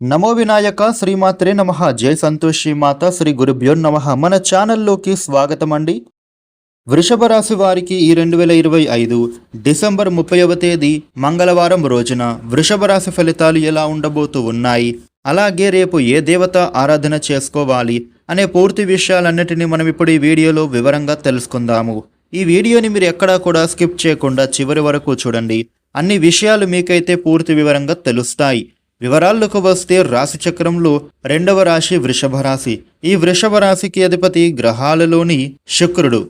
నమో వినాయక శ్రీమాత్రే నమ. జై సంతోషి మాత శ్రీ గురుభ్యో నమ. మన ఛానల్లోకి స్వాగతం అండి వృషభ రాశి వారికి ఈ రెండు వేల ఇరవై ఐదు డిసెంబర్ ముప్పైవ తేదీ మంగళవారం రోజున వృషభ రాశి ఫలితాలు ఎలా ఉండబోతూ ఉన్నాయి? అలాగే రేపు ఏ దేవత ఆరాధన చేసుకోవాలి అనే పూర్తి విషయాలన్నిటినీ మనం ఇప్పుడు ఈ వీడియోలో వివరంగా తెలుసుకుందాము. ఈ వీడియోని మీరు ఎక్కడా కూడా స్కిప్ చేయకుండా చివరి వరకు చూడండి. అన్ని విషయాలు మీకైతే పూర్తి వివరంగా తెలుస్తాయి. వివరాల్లోకి వస్తే రాశి చక్రంలో రెండవ రాశి వృషభ రాశి. ఈ వృషభ రాశికి అధిపతి గ్రహాలలోని శుక్రుడు.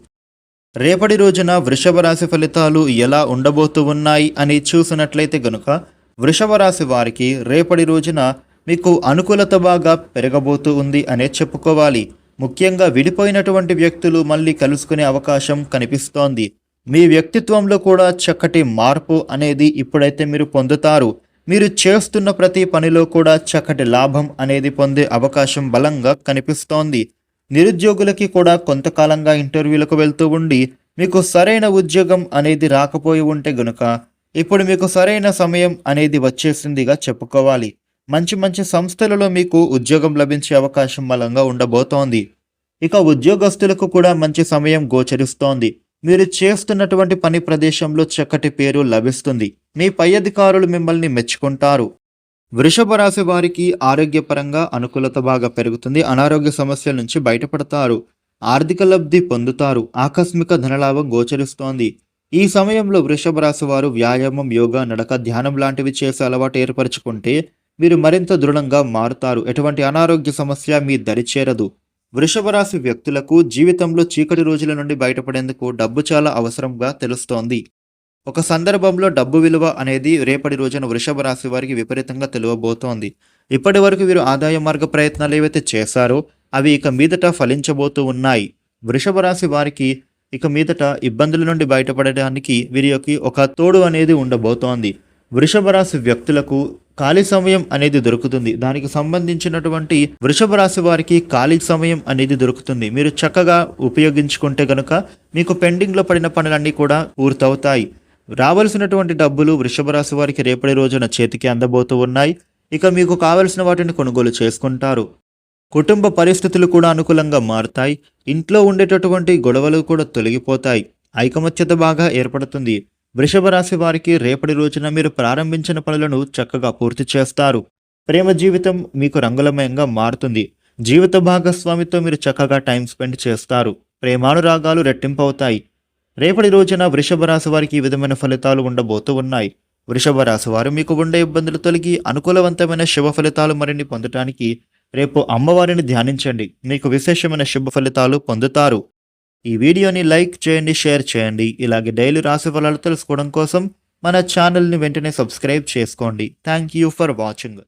రేపటి రోజున వృషభ రాశి ఫలితాలు ఎలా ఉండబోతూ ఉన్నాయి అని చూసినట్లయితే గనుక వృషభ రాశి వారికి రేపటి రోజున మీకు అనుకూలత బాగా పెరగబోతూ ఉంది అనే చెప్పుకోవాలి. ముఖ్యంగా విడిపోయినటువంటి వ్యక్తులు మళ్ళీ కలుసుకునే అవకాశం కనిపిస్తోంది. మీ వ్యక్తిత్వంలో కూడా చక్కటి మార్పు అనేది ఇప్పుడైతే మీరు పొందుతారు. మీరు చేస్తున్న ప్రతి పనిలో కూడా చక్కటి లాభం అనేది పొందే అవకాశం బలంగా కనిపిస్తోంది. నిరుద్యోగులకి కూడా కొంతకాలంగా ఇంటర్వ్యూలకు వెళ్తూ ఉండి మీకు సరైన ఉద్యోగం అనేది రాకపోయి ఉంటే గనుక ఇప్పుడు మీకు సరైన సమయం అనేది వచ్చేసిందిగా చెప్పుకోవాలి. మంచి మంచి సంస్థలలో మీకు ఉద్యోగం లభించే అవకాశం బలంగా ఉండబోతోంది. ఇక ఉద్యోగస్తులకు కూడా మంచి సమయం గోచరిస్తోంది. మీరు చేస్తున్నటువంటి పని ప్రదేశంలో చక్కటి పేరు లభిస్తుంది. మీ పై అధికారులు మిమ్మల్ని మెచ్చుకుంటారు. వృషభ రాశి వారికి ఆరోగ్యపరంగా అనుకూలత బాగా పెరుగుతుంది. అనారోగ్య సమస్యల నుంచి బయటపడతారు. ఆర్థిక లబ్ధి పొందుతారు. ఆకస్మిక ధనలాభం గోచరిస్తోంది. ఈ సమయంలో వృషభ రాశి వారు వ్యాయామం యోగా నడక ధ్యానం లాంటివి చేసే అలవాటు ఏర్పరచుకుంటే మీరు మరింత దృఢంగా మారుతారు. ఎటువంటి అనారోగ్య సమస్య మీ దరి చేరదు. వృషభ రాశి వ్యక్తులకు జీవితంలో చీకటి రోజుల నుండి బయటపడేందుకు డబ్బు చాలా అవసరంగా తెలుస్తోంది. ఒక సందర్భంలో డబ్బు విలువ అనేది రేపటి రోజున వృషభ రాశి వారికి విపరీతంగా తెలియబోతోంది. ఇప్పటి వరకు వీరు ఆదాయ మార్గ ప్రయత్నాలు ఏవైతే చేశారో అవి ఇక మీదట ఫలించబోతూ ఉన్నాయి. వృషభ రాశి వారికి ఇక మీదట ఇబ్బందుల నుండి బయటపడడానికి వీరి యొక్క ఒక తోడు అనేది ఉండబోతోంది. వృషభ రాశి వ్యక్తులకు ఖాళీ సమయం అనేది దొరుకుతుంది. దానికి సంబంధించినటువంటి వృషభ రాశి వారికి ఖాళీ సమయం అనేది దొరుకుతుంది. మీరు చక్కగా ఉపయోగించుకుంటే గనుక మీకు పెండింగ్లో పడిన పనులన్నీ కూడా పూర్తవుతాయి. రావలసినటువంటి డబ్బులు వృషభ రాశి వారికి రేపటి రోజున చేతికి అందబోతూ ఉన్నాయి. ఇక మీకు కావలసిన వాటిని కొనుగోలు చేసుకుంటారు. కుటుంబ పరిస్థితులు కూడా అనుకూలంగా మారుతాయి. ఇంట్లో ఉండేటటువంటి గొడవలు కూడా తొలగిపోతాయి. ఐకమత్యత బాగా ఏర్పడుతుంది. వృషభ రాశి వారికి రేపటి రోజున మీరు ప్రారంభించిన పనులను చక్కగా పూర్తి చేస్తారు. ప్రేమ జీవితం మీకు రంగులమయంగా మారుతుంది. జీవిత భాగస్వామితో మీరు చక్కగా టైం స్పెండ్ చేస్తారు. ప్రేమానురాగాలు రెట్టింపవుతాయి. రేపటి రోజున వృషభ రాశి వారికి ఈ విధమైన ఫలితాలు ఉండబోతూ ఉన్నాయి. వృషభ రాశి వారు మీకు ఉండే ఇబ్బందులు తొలగి అనుకూలవంతమైన శుభ ఫలితాలు మరిన్ని పొందటానికి రేపు అమ్మవారిని ధ్యానించండి. మీకు విశేషమైన శుభ ఫలితాలు పొందుతారు. ఈ వీడియోని లైక్ చేయండి షేర్ చేయండి. ఇలాగే డైలీ రాశి ఫలాలు తెలుసుకోవడం కోసం మన ఛానల్ని వెంటనే సబ్స్క్రైబ్ చేసుకోండి. Thank you for watching.